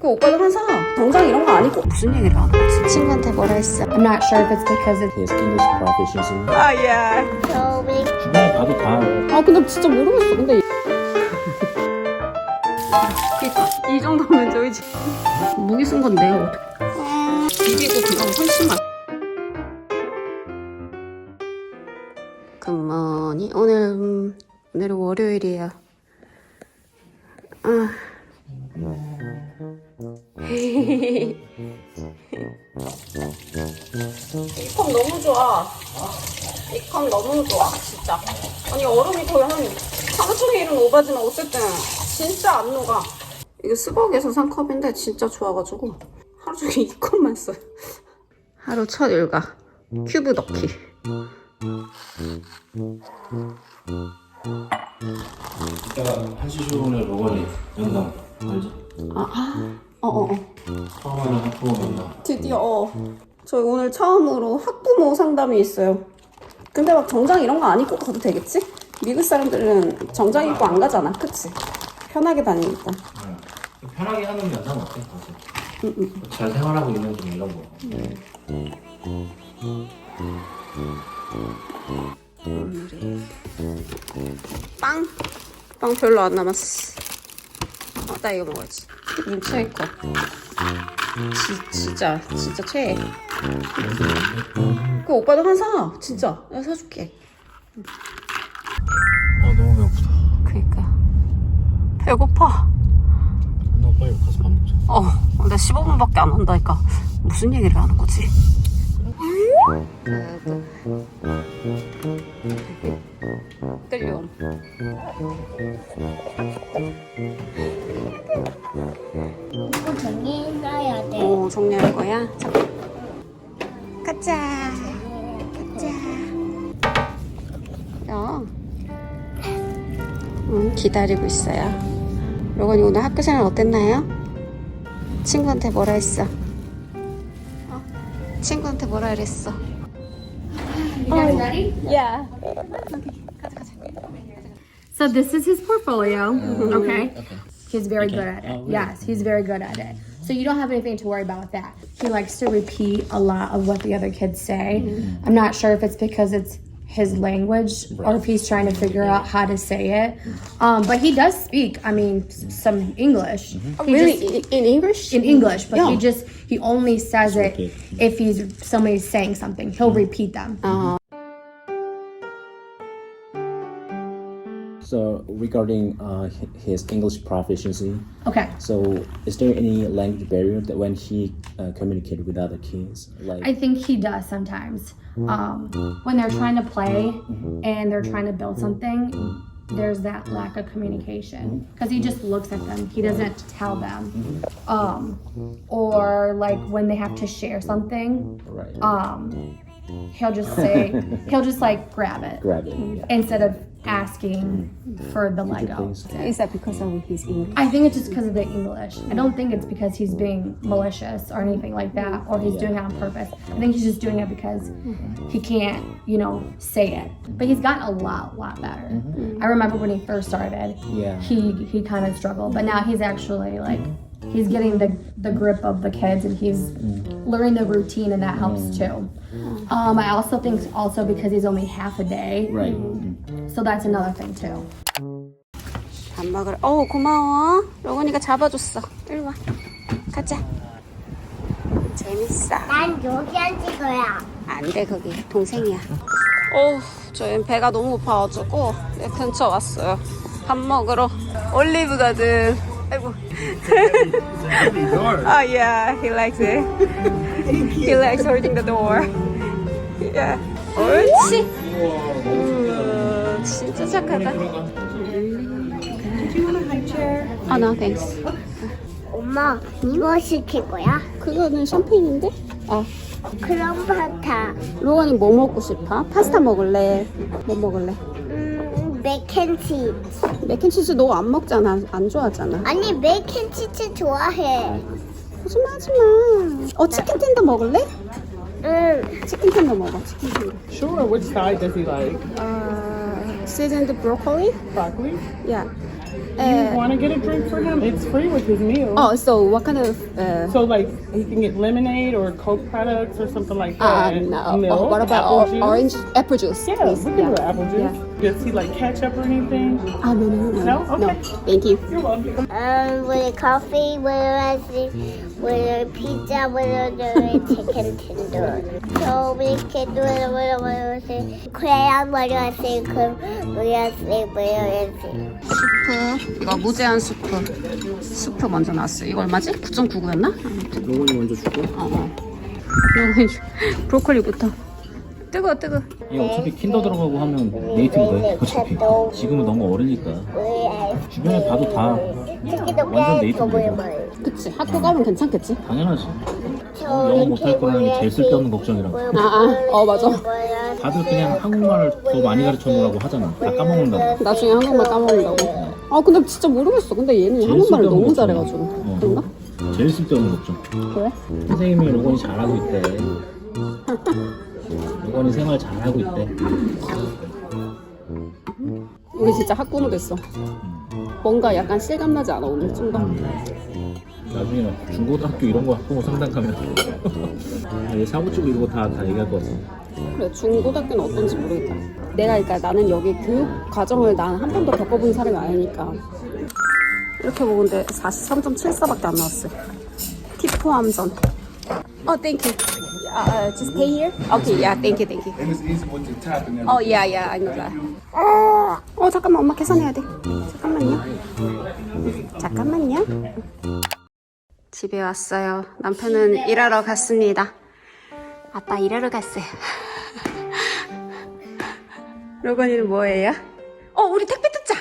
그 오빠도 항상 정장 이런 거 아니고 무슨 얘기를 하는 거지? 친구한테 뭐라 했어? I'm not sure if it's because it's his English proficiency. 아 예. 주변에 봐도 다. 아 근데 진짜 모르겠어. 근데 그니까 이 정도면 저희 집 무기 쓴 건데 어떻게? 비비고 그거 훨씬 많. 굿모닝 오늘 음, 오늘은 월요일이에요. 아. 이 컵 너무 좋아. 이 컵 너무 좋아, 진짜. 아니, 얼음이 거의 한 하루 종일 이런 오바지만 어쨌든 진짜 안 녹아. 이거 스벅에서 산 컵인데 진짜 좋아가지고 하루 종일 이 컵만 써요. 하루 첫 일과 큐브 넣기. 이따가 한시 쇼에 로건이 연당 알죠? 어어어. 처음 하는 학부모 연당. 드디어 어. 저희 오늘 처음으로 학부모 상담이 있어요. 근데 막 정장 이런 거 안 입고 가도 되겠지? 미국 사람들은 정장 입고 안 가잖아, 그치? 편하게 다니니까. 네. 편하게 하는 연상 어때? 사실. 잘 생활하고 있는 중 이런 거. 빵. 빵 별로 안 남았어. 어, 나 이거 먹어야지. 님 최애 거. 지, 진짜, 진짜 최애. 그 오빠도 하나 사. 진짜. 내가 사줄게. 아 너무 배고프다. 그니까. 배고파. 나 빨리 가서 밥 먹자. 어, 나 15분밖에 안 한다니까. 무슨 얘기를 하는 거지? 끌려. 이거 정리해놔야 돼. 어, 정리할 거야? 자, 가자. 가자. 야. 응, 기다리고 있어요. 로건이 오늘 학교 생활 어땠나요? 친구한테 뭐라 했어? 어? 친구한테 뭐라 그랬어? 야. Um, so this is his portfolio. Mm-hmm. Okay. He's very good at it. Oh, yes, he's very good at it. So you don't have anything to worry about with that. He likes to repeat a lot of what the other kids say. Mm-hmm. I'm not sure if it's because it's his language or if he's trying to figure out how to say it. Um, but he does speak, I mean, s- some English. Mm-hmm. He oh, just- Really? In English? in English, but he Yeah. just he only says it okay. if he's somebody's saying something. He'll repeat them. Uh-huh. So regarding uh, his English proficiency, Okay. so is there any language barrier that when he uh, communicate with other kids, like I think he does sometimes. Um, when they're trying to play and they're trying to build something, there's that lack of communication because he just looks at them. He doesn't tell them. Um, or like when they have to share something, right? um, he'll just say he'll just like grab it grab it. Yeah. instead of asking for the Could Lego. Is that because of his English? I think it's just because of the English. I don't think it's because he's being malicious or anything like that, or he's doing it on purpose. I think he's just doing it because he can't, you know, say it. But he's gotten a lot, lot better. I remember when he first started, Yeah. he he kind of struggled, but now he's actually like he's getting the the grip of the kids and he's learning the routine, and that helps too. Um, I also think also because he's only half a day, Right. so that's another thing too. 밥 먹으러. 어 고마워. 로건이가 잡아줬어. 일로 와. 가자. 재밌어. 난 여기 앉을 거야. 안돼 거기 동생이야. 어, 저희 배가 너무 고파가지고 내 근처 왔어요. 밥 먹으러 올리브 가든. 아이고. oh yeah, he likes it. he likes holding the door. yeah. 옳지. 음, 진짜 착하다. 아, no, thanks. 엄마, 이거 시킬 거야? 그거는 샴페인인데? 아, 그럼 파타. 로건이 뭐 먹고 싶어? 파스타 먹을래? 뭐 먹을래? 음, 맥앤치즈. 맥앤치즈 너 안 먹잖아. 안 좋아하잖아. 아니, 맥앤치즈 좋아해. 거짓말하지 마. 어 치킨 텐더 먹을래? 응. 치킨 텐더 먹어. 치킨 텐더. Sure. Which side does he like? 아, seasoned broccoli? Broccoli? Yeah. you want to get a drink for him, it's free with his meal. Oh, so what kind of? Uh, So like he can get lemonade or Coke products or something like uh, that. no. Milk, Oh, what about apple or- juice. orange apple juice? Yeah, please. we can do apple juice. Does he like ketchup or anything? Ah, no, no, no, No? Okay. Thank you. You're welcome. Um, with a coffee, with a with a pizza, with a chicken tender. So we can do it with a crayon, with a with a with a 스프 이거 무제한 스프 스프 먼저 나왔어요 이거 얼마지? 9.99였나? 로건이 먼저 줄게. 어어 브로콜리부터 뜨거 뜨거 얘 어차피 킨더 들어가고 하면 거야. 어차피. 지금은 너무 어리니까. 주변에 봐도 다 완전 네이트 거야. 그치 학교 가면 괜찮겠지? 당연하지. 영어 못할 거라는 게 제일 쓸데없는 걱정이라. 아어 맞아 다들 그냥 한국말을 더 많이 가르쳐 놓으라고 하잖아. 다 까먹는다고. 나중에 한국말 까먹는다고 아 근데 진짜 모르겠어 근데 얘는 한국말을 너무. 잘해가지고 어. 그런가? 제일 쓸데없는 걱정. 그래? 선생님이 로건이 잘하고 있대. 로건이 생활 잘하고 있대. 우리 진짜 학부모 됐어. 뭔가 약간 실감 나지 않아 오늘 좀 더? 나중에 중고등학교 이런 거 학부모 상담하면. 얘 사고 치고 이런 거 다 다 얘기할 것 같아. 그래 중고등학교는 어떤지 모르겠다. 내가 그러니까 나는 여기 교육 과정을 난 한 번도 겪어본 사람이 아니니까. 이렇게 보는데 43.74밖에 안 나왔어요. 팁 포함전 어 땡큐 uh, just pay here? Okay, yeah, thank you, thank you. And it's easy with the tap and everything. Oh, yeah, yeah, I know that. 어, 잠깐만, 엄마 계산해야 돼. 잠깐만요. 잠깐만요. 집에 왔어요. 남편은 일하러 갔습니다. 아빠 일하러 갔어요. 로건이는 뭐예요? 어, 우리 택배 뜯자.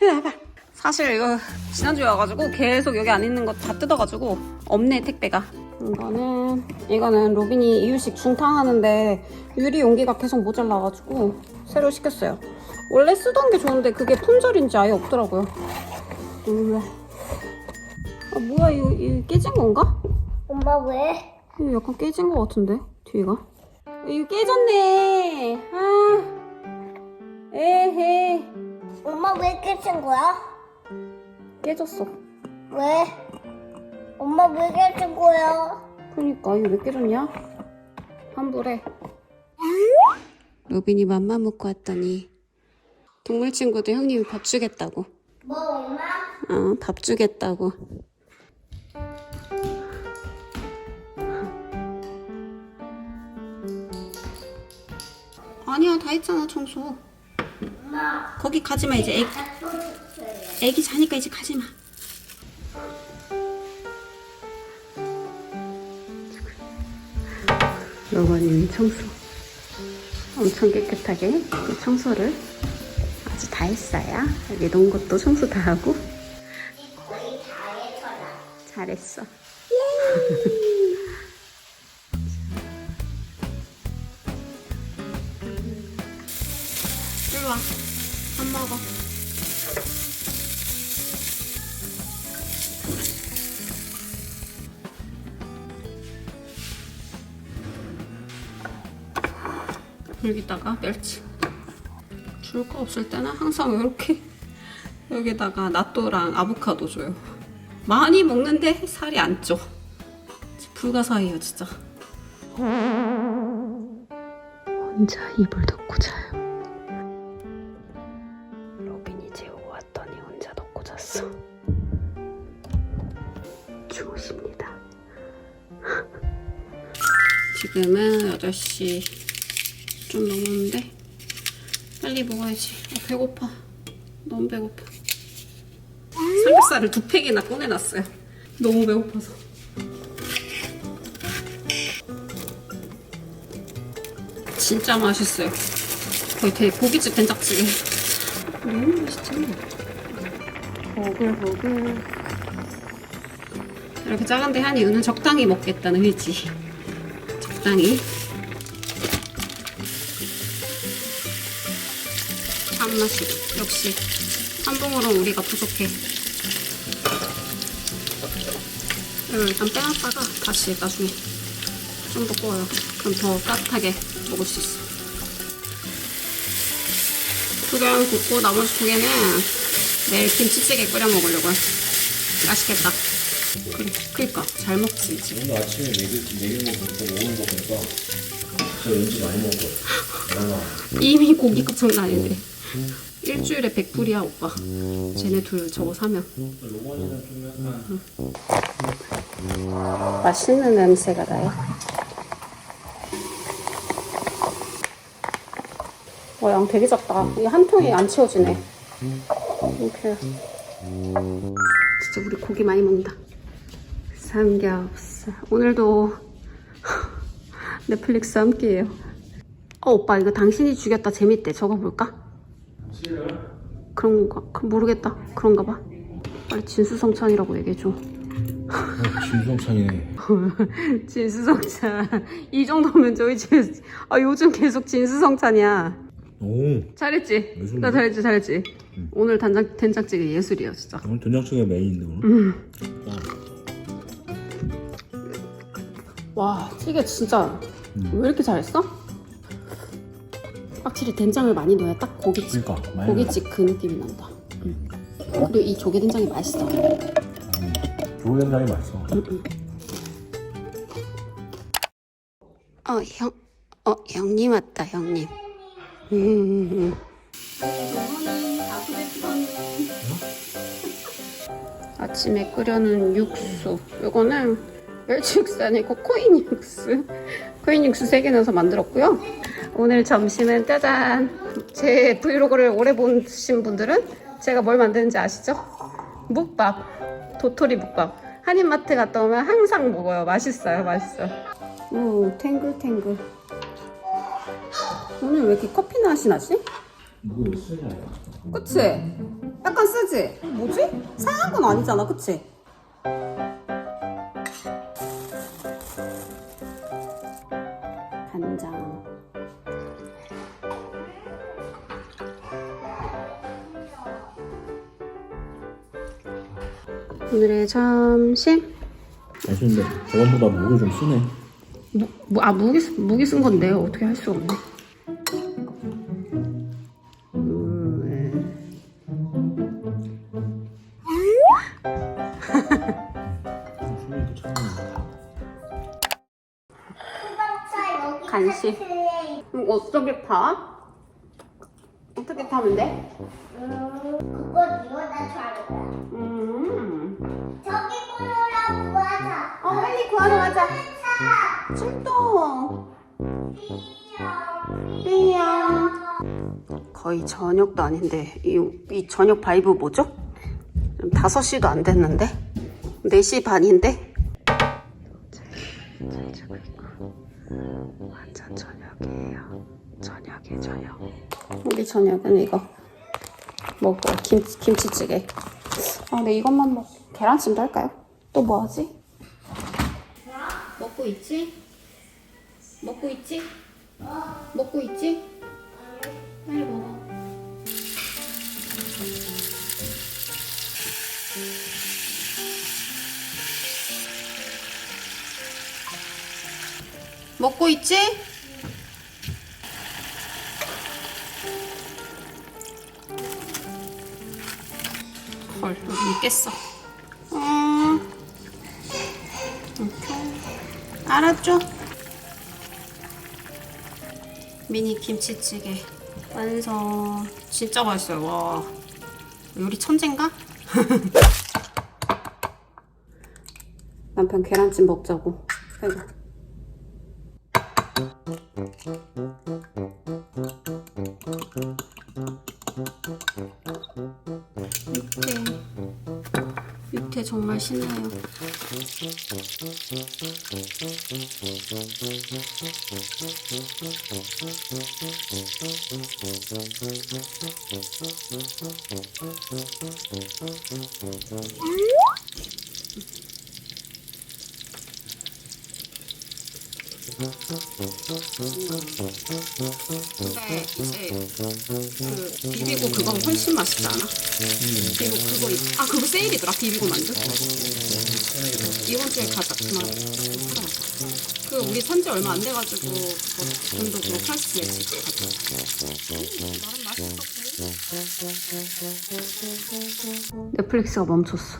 일로 와봐. 사실 이거 지난주에 와가지고 계속 여기 안 있는 거 다 뜯어가지고 없네 택배가. 이거는 이거는 로빈이 이유식 중탕하는데 유리 용기가 계속 모자라가지고 새로 시켰어요. 원래 쓰던 게 좋은데 그게 품절인지 아예 없더라고요. 아 뭐야 이거, 이거 깨진 건가? 엄마 왜? 이거 약간 깨진 것 같은데 뒤가 이거 깨졌네 아 에헤 엄마 왜 깨진 거야? 깨졌어 왜? 엄마 왜 깨진 거야? 그러니까 이거 왜 깨졌냐? 환불해. 로빈이 맘마 먹고 왔더니 동물 친구들 형님이 밥 주겠다고. 뭐 엄마? 어 밥 주겠다고. 아니야 다 했잖아 청소. 거기 가지 마 이제. 애기, 애기 자니까 이제 가지 마 로건이 청소. 엄청 깨끗하게 청소를 아주 다 했어요. 여기 놓은 것도 청소 다 하고. 잘했어. 이리 와. 밥 먹어. 여기다가 멸치. 줄 거 없을 때는 항상 이렇게 여기다가 나또랑 아보카도 줘요. 많이 먹는데 살이 안 쪄. 불가사의예요, 진짜. 혼자 이불 덮고 자요. 로빈이 재우고 왔더니 혼자 덮고 잤어. 주무십니다. 지금은 8시 좀 넘었는데 빨리 먹어야지. 아, 배고파. 너무 배고파. 삼겹살을 두 팩이나 꺼내놨어요. 너무 배고파서. 진짜 맛있어요. 거의 되게 고깃집 된장찌개. 너무 맛있지. 보글보글. 이렇게 작은데 한 이유는 적당히 먹겠다는 의지. 적당히. 참맛이 역시 한봉으로 우리가 부족해. 이걸 일단 빼놨다가 다시 나중에 좀 더 구워요. 그럼 더 따뜻하게 먹을 수 있어. 두 개는 굽고 나머지 두 개는 내일 김치찌개 끓여 먹으려고요. 맛있겠다. 그래, 그니까 잘 먹지. 오늘 아침에 먹일 거 보니까 먹은 거 보니까 저 왠지 많이 먹을 것 같아. 이미 고기급 장난 아닌데. 일주일에 100불이야 오빠. 쟤네 둘 저거 사면. 맛있는 냄새가 나요. 와, 양 되게 작다. 이게 한 통에 안 채워지네. 이렇게. 진짜 우리 고기 많이 먹는다. 삼겹살. 오늘도 넷플릭스 함께해요. 어, 오빠 이거 당신이 죽였다 재밌대. 저거 볼까? 그런가? 그 모르겠다. 그런가 봐. 빨리 진수성찬이라고 얘기해줘. 진성찬이네. 진수성찬 이 정도면 저희 집에 아 요즘 계속 진수성찬이야 오, 잘했지? 무슨 나 잘했지 잘했지 오늘 된장, 된장찌개 예술이야 진짜 오늘 된장찌개 메인인데 오늘. 와 찌개 진짜 왜 이렇게 잘했어? 확실히 된장을 많이 넣어야 딱 고깃집 그러니까 많이 고깃집 그 느낌이 난다 음. 그리고 이 조개 된장이 맛있어 조개 된장이 맛있어. 어, 형, 어, 형님 왔다, 형님. 음. 아침에 끓여놓은 육수. 요거는 멸치 육수 아니고 코인 육수. 코인 육수 3개 넣어서 만들었고요. 오늘 점심은 짜잔. 제 브이로그를 오래 보신 분들은 제가 뭘 만드는지 아시죠? 묵밥. 도토리 묵밥. 한인마트 갔다 오면 항상 먹어요. 맛있어요, 맛있어요. 오, 탱글탱글. 오늘 왜 이렇게 커피 맛이 나지? 이거 쓰냐? 그치? 약간 쓰지? 뭐지? 상한 건 아니잖아, 그치? 오늘의 점심? 맛있는데 저번보다 무게 좀 쓰네. 무, 무, 아 무기 쓴- 무기 쓴 건데 어떻게 할 수 없네. 음. 간식. 음, 어떻게 파? 어떻게 파면 돼? 그거 니가 잘해. 음. 어 빨리 구하러 가자. 출동. 삐용. 거의 저녁도 아닌데 이, 이 저녁 바이브 뭐죠? 지금 5시도 안 됐는데 4시 반인데 잘 자고 있고 완전 저녁이에요 저녁에 저녁 우리 저녁은 이거 먹어요 김, 김치찌개 아 근데 이것만 먹 계란찜도 할까요? 또 뭐 하지? 있지? 먹고 있지? 먹고 있지? 빨리 먹어. 먹고 있지? 헐, 깼어. 알았죠? 미니 김치찌개 완성. 진짜 맛있어요. 와. 요리 천재인가? 남편 계란찜 먹자고. 아이고. 정말 신나요. 근데 이제 그 비비고 그건 훨씬 맛있지 않아? 그리고 그거 있- 아 그거 세일이더라 비비고 만두 이번 주에 가자 그만 사러 가자 그 우리 산지 얼마 안 돼가지고 그거 돈도 그렇고 할수 있지 가자 음, 나름 맛있어 넷플릭스가 멈췄어.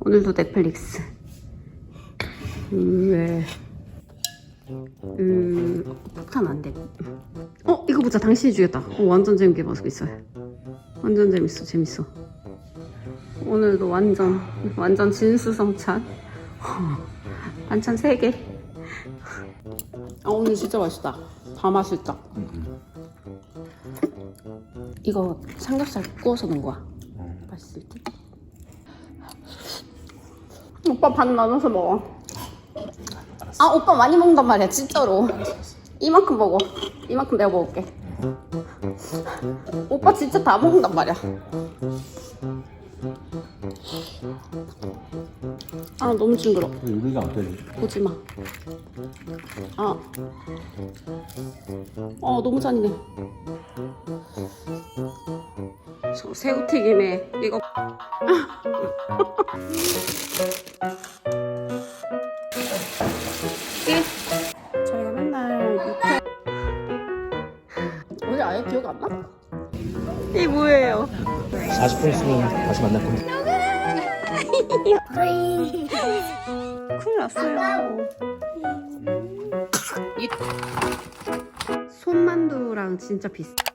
오늘도 넷플릭스. 음, 왜? 음, 폭탄 안 돼. 어, 이거 보자. 당신이 주겠다. 어, 완전 재밌게 보고 있어요. 완전 재밌어, 재밌어. 오늘도 완전, 완전 진수성찬. 반찬 3개. 아, 오늘 진짜 맛있다. 다 맛있다. 이거 삼겹살 구워서 넣은 거야. 맛있을 듯. 오빠 반 나눠서 먹어. 아 오빠 많이 먹는단 말이야 진짜로. 이만큼 먹어. 이만큼 내가 먹을게. 오빠 진짜 다 먹는단 말이야. 아 너무 징그러. 여기가 어때? 보지 마. 아. 어, 너무 잔인해. 저 새우튀김에 이거. 40분 있으면 다시 만날 건데. 큰일 났어요. 이 손만두랑 진짜 비슷.